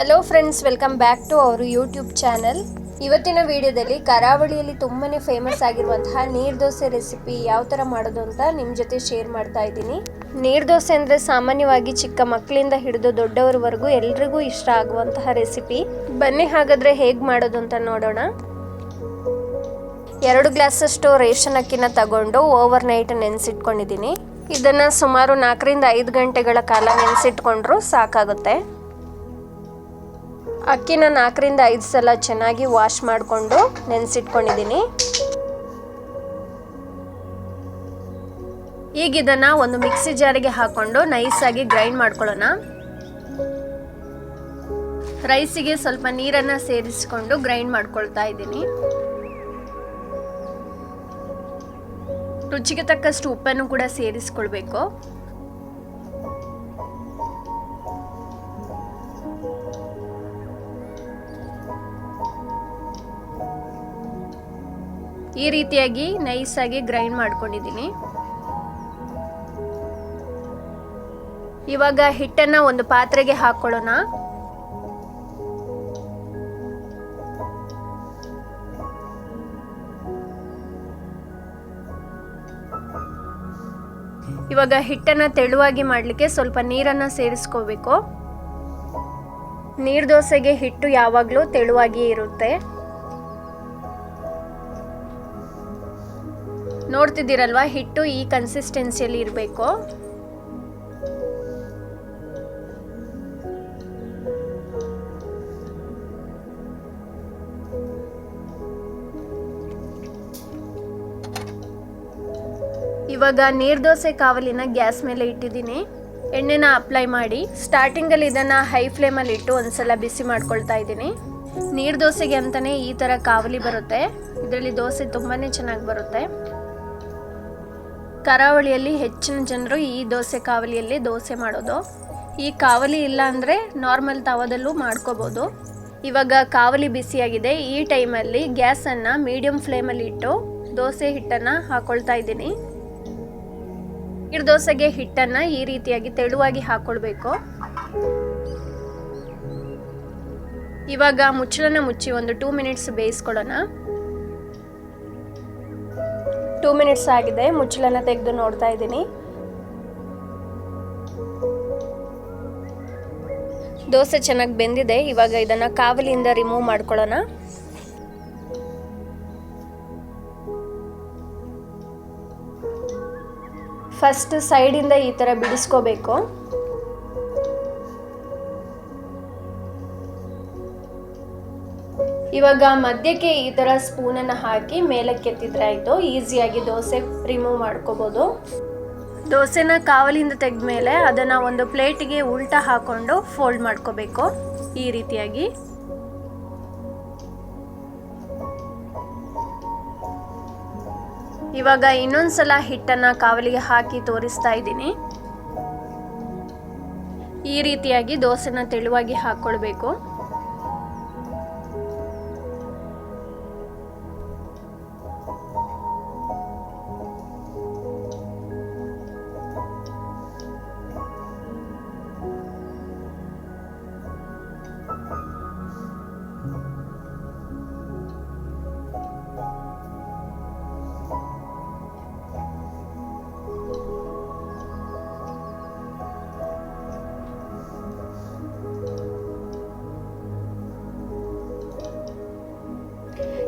Hello friends welcome back to ಅವರು YouTube channel ಇವತ್ತಿನ ವಿಡಿಯೋದಲ್ಲಿ ಕರಾವಳಿಯಲ್ಲಿ ತುಂಬಾ ಫೇಮಸ್ ಆಗಿರುವಂತಹ ನೀರ್ ದೋಸೆ ರೆಸಿಪಿ ಯಾವ ಥರ ಮಾಡೋದು ಅಂತ ನಿಮ್ಮ ಜೊತೆ ಶೇರ್ ಮಾಡ್ತಾ ಇದ್ದೀನಿ. ನೀರ್ ದೋಸೆ ಅಂದರೆ ಸಾಮಾನ್ಯವಾಗಿ ಚಿಕ್ಕ ಮಕ್ಕಳಿಂದ ಹಿಡಿದು ದೊಡ್ಡವರವರೆಗೂ ಎಲ್ರಿಗೂ ಇಷ್ಟ ಆಗುವಂತಹ ರೆಸಿಪಿ ಬನ್ನಿ ಹಾಗಾದರೆ ಹೇಗೆ ಮಾಡೋದು ಅಂತ ನೋಡೋಣ. ಎರಡು ಗ್ಲಾಸಷ್ಟು ರೇಷನ್ ಅಕ್ಕಿನ ತಗೊಂಡು ಓವರ್ ನೈಟ್ ನೆನೆಸಿಟ್ಕೊಂಡಿದ್ದೀನಿ. ಇದನ್ನು ಸುಮಾರು ನಾಲ್ಕರಿಂದ ಐದು ಗಂಟೆಗಳ ಕಾಲ ನೆನೆಸಿಟ್ಕೊಂಡ್ರೂ ಸಾಕಾಗುತ್ತೆ. ಅಕ್ಕಿನ ನಾಲ್ಕರಿಂದ ಐದು ಸಲ ಚೆನ್ನಾಗಿ ವಾಶ್ ಮಾಡಿಕೊಂಡು ನೆನೆಸಿಟ್ಕೊಂಡಿದ್ದೀನಿ. ಈಗ ಇದನ್ನು ಒಂದು ಮಿಕ್ಸಿ ಜಾರಿಗೆ ಹಾಕೊಂಡು ನೈಸಾಗಿ ಗ್ರೈಂಡ್ ಮಾಡ್ಕೊಳ್ಳೋಣ. ರೈಸಿಗೆ ಸ್ವಲ್ಪ ನೀರನ್ನು ಸೇರಿಸಿಕೊಂಡು ಗ್ರೈಂಡ್ ಮಾಡ್ಕೊಳ್ತಾ ಇದ್ದೀನಿ. ರುಚಿಗೆ ತಕ್ಕಷ್ಟು ಉಪ್ಪನ್ನು ಕೂಡ ಸೇರಿಸ್ಕೊಳ್ಬೇಕು. ಈ ರೀತಿಯಾಗಿ ನೈಸಾಗಿ ಗ್ರೈಂಡ್ ಮಾಡ್ಕೊಂಡಿದ್ದೀನಿ. ಇವಾಗ ಹಿಟ್ಟನ್ನ ಒಂದು ಪಾತ್ರೆಗೆ ಹಾಕೊಳ್ಳೋಣ. ಇವಾಗ ಹಿಟ್ಟನ್ನ ತೆಳುವಾಗಿ ಮಾಡಲಿಕ್ಕೆ ಸ್ವಲ್ಪ ನೀರನ್ನ ಸೇರಿಸ್ಕೋಬೇಕು. ನೀರ್ ದೋಸೆಗೆ ಹಿಟ್ಟು ಯಾವಾಗಲೂ ತೆಳುವಾಗಿ ಇರುತ್ತೆ. ನೋಡ್ತಿದ್ದೀರಲ್ವಾ ಹಿಟ್ಟು ಈ ಕನ್ಸಿಸ್ಟೆನ್ಸಿಯಲ್ಲಿ ಇರಬೇಕು. ಇವಾಗ ನೀರ್ ದೋಸೆ ಕಾವಲಿನ ಗ್ಯಾಸ್ ಮೇಲೆ ಇಟ್ಟಿದ್ದೀನಿ. ಎಣ್ಣೆನ ಅಪ್ಲೈ ಮಾಡಿ ಸ್ಟಾರ್ಟಿಂಗಲ್ಲಿ ಇದನ್ನು ಹೈ ಫ್ಲೇಮಲ್ಲಿ ಇಟ್ಟು ಒಂದ್ಸಲ ಬಿಸಿ ಮಾಡ್ಕೊಳ್ತಾ ಇದ್ದೀನಿ. ನೀರ್ ದೋಸೆಗೆ ಅಂತಲೇ ಈ ಥರ ಕಾವಲಿ ಬರುತ್ತೆ. ಇದರಲ್ಲಿ ದೋಸೆ ತುಂಬಾ ಚೆನ್ನಾಗಿ ಬರುತ್ತೆ. ಕರಾವಳಿಯಲ್ಲಿ ಹೆಚ್ಚಿನ ಜನರು ಈ ದೋಸೆ ಕಾವಲಿಯಲ್ಲಿ ದೋಸೆ ಮಾಡೋದು. ಈ ಕಾವಲಿ ಇಲ್ಲ ಅಂದರೆ ನಾರ್ಮಲ್ ತವದಲ್ಲೂ ಮಾಡ್ಕೋಬೋದು. ಇವಾಗ ಕಾವಲಿ ಬಿಸಿಯಾಗಿದೆ. ಈ ಟೈಮಲ್ಲಿ ಗ್ಯಾಸನ್ನು ಮೀಡಿಯಮ್ ಫ್ಲೇಮಲ್ಲಿ ಇಟ್ಟು ದೋಸೆ ಹಿಟ್ಟನ್ನು ಹಾಕ್ಕೊಳ್ತಾ ಇದ್ದೀನಿ. ನೀರು ದೋಸೆಗೆ ಹಿಟ್ಟನ್ನು ಈ ರೀತಿಯಾಗಿ ತೆಳುವಾಗಿ ಹಾಕ್ಕೊಳ್ಬೇಕು ಇವಾಗ ಮುಚ್ಚಳನ ಮುಚ್ಚಿ ಒಂದು ಟೂ ಮಿನಿಟ್ಸ್ ಬೇಯಿಸ್ಕೊಳ್ಳೋಣ. ಟೂ ಮಿನಿಟ್ಸ್ ಆಗಿದೆ ಮುಚ್ಚಲನ್ನ ತೆಗೆದು ನೋಡ್ತಾ ಇದ್ದೀನಿ. ದೋಸೆ ಚೆನ್ನಾಗಿ ಬೆಂದಿದೆ, ಇವಾಗ ಇದನ್ನ ಕಾವಲಿಯಿಂದ ರಿಮೂವ್ ಮಾಡ್ಕೊಳ್ಳೋಣ. ಫಸ್ಟ್ ಸೈಡಿಂದ ಈ ಥರ ಬಿಡಿಸ್ಕೋಬೇಕು. ಇವಾಗ ಮಧ್ಯಕ್ಕೆ ಈ ಥರ ಸ್ಪೂನನ್ನು ಹಾಕಿ ಮೇಲಕ್ಕೆ ಎತ್ತಿದ್ರೆ ಆಯಿತು. ಈಸಿಯಾಗಿ ದೋಸೆ ರಿಮೂವ್ ಮಾಡ್ಕೋಬೋದು. ದೋಸೆನ ಕಾವಲಿಂದ ತೆಗೆದ ಮೇಲೆ ಅದನ್ನು ಒಂದು ಪ್ಲೇಟಿಗೆ ಉಲ್ಟಾ ಹಾಕೊಂಡು ಫೋಲ್ಡ್ ಮಾಡ್ಕೋಬೇಕು. ಈ ರೀತಿಯಾಗಿ. ಇವಾಗ ಇನ್ನೊಂದ್ಸಲ ಹಿಟ್ಟನ್ನು ಕಾವಲಿಗೆ ಹಾಕಿ ತೋರಿಸ್ತಾ ಇದ್ದೀನಿ. ಈ ರೀತಿಯಾಗಿ ದೋಸೆನ ತೆಳುವಾಗಿ ಹಾಕ್ಕೊಳ್ಬೇಕು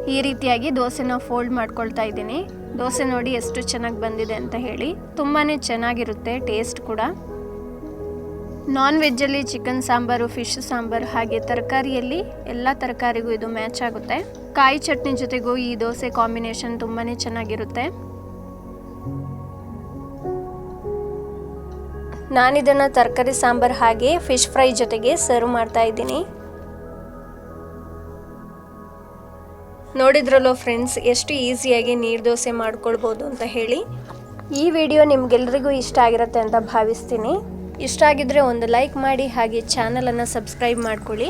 ಈ ರೀತಿಯಾಗಿ ದೋಸೆನ ಫೋಲ್ಡ್ ಮಾಡ್ಕೊಳ್ತಾ ಇದ್ದೀನಿ. ದೋಸೆ ನೋಡಿ ಎಷ್ಟು ಚೆನ್ನಾಗಿ ಬಂದಿದೆ ಅಂತ ಹೇಳಿ. ತುಂಬಾ ಚೆನ್ನಾಗಿರುತ್ತೆ ಟೇಸ್ಟ್ ಕೂಡ. ನಾನ್ ವೆಜ್ಜಲ್ಲಿ ಚಿಕನ್ ಸಾಂಬಾರು ಫಿಶ್ ಸಾಂಬಾರು ಹಾಗೆ ತರಕಾರಿಯಲ್ಲಿ ಎಲ್ಲ ತರಕಾರಿಗೂ ಇದು ಮ್ಯಾಚ್ ಆಗುತ್ತೆ. ಕಾಯಿ ಚಟ್ನಿ ಜೊತೆಗೂ ಈ ದೋಸೆ ಕಾಂಬಿನೇಷನ್ ತುಂಬಾ ಚೆನ್ನಾಗಿರುತ್ತೆ. ನಾನಿದನ್ನು ತರಕಾರಿ ಸಾಂಬಾರು ಹಾಗೆ ಫಿಶ್ ಫ್ರೈ ಜೊತೆಗೆ ಸರ್ವ್ ಮಾಡ್ತಾ ಇದ್ದೀನಿ. ನೋಡಿದ್ರಲ್ಲೋ ಫ್ರೆಂಡ್ಸ್ ಎಷ್ಟು ಈಸಿಯಾಗಿ ನೀರು ದೋಸೆ ಮಾಡ್ಕೊಳ್ಬೋದು ಅಂತ ಹೇಳಿ. ಈ ವಿಡಿಯೋ ನಿಮಗೆಲ್ಲರಿಗೂ ಇಷ್ಟ ಆಗಿರುತ್ತೆ ಅಂತ ಭಾವಿಸ್ತೀನಿ. ಇಷ್ಟ ಆಗಿದ್ರೆ ಒಂದು ಲೈಕ್ ಮಾಡಿ, ಹಾಗೆ ಚಾನಲನ್ನು ಸಬ್ಸ್ಕ್ರೈಬ್ ಮಾಡ್ಕೊಳ್ಳಿ.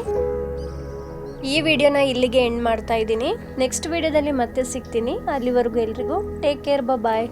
ಈ ವಿಡಿಯೋನ ಇಲ್ಲಿಗೆ ಎಂಡ್ ಮಾಡ್ತಾ ಇದ್ದೀನಿ. ನೆಕ್ಸ್ಟ್ ವಿಡಿಯೋದಲ್ಲಿ ಮತ್ತೆ ಸಿಗ್ತೀನಿ. ಅಲ್ಲಿವರೆಗೂ ಎಲ್ರಿಗೂ ಟೇಕ್ ಕೇರ್ ಬಾಯ್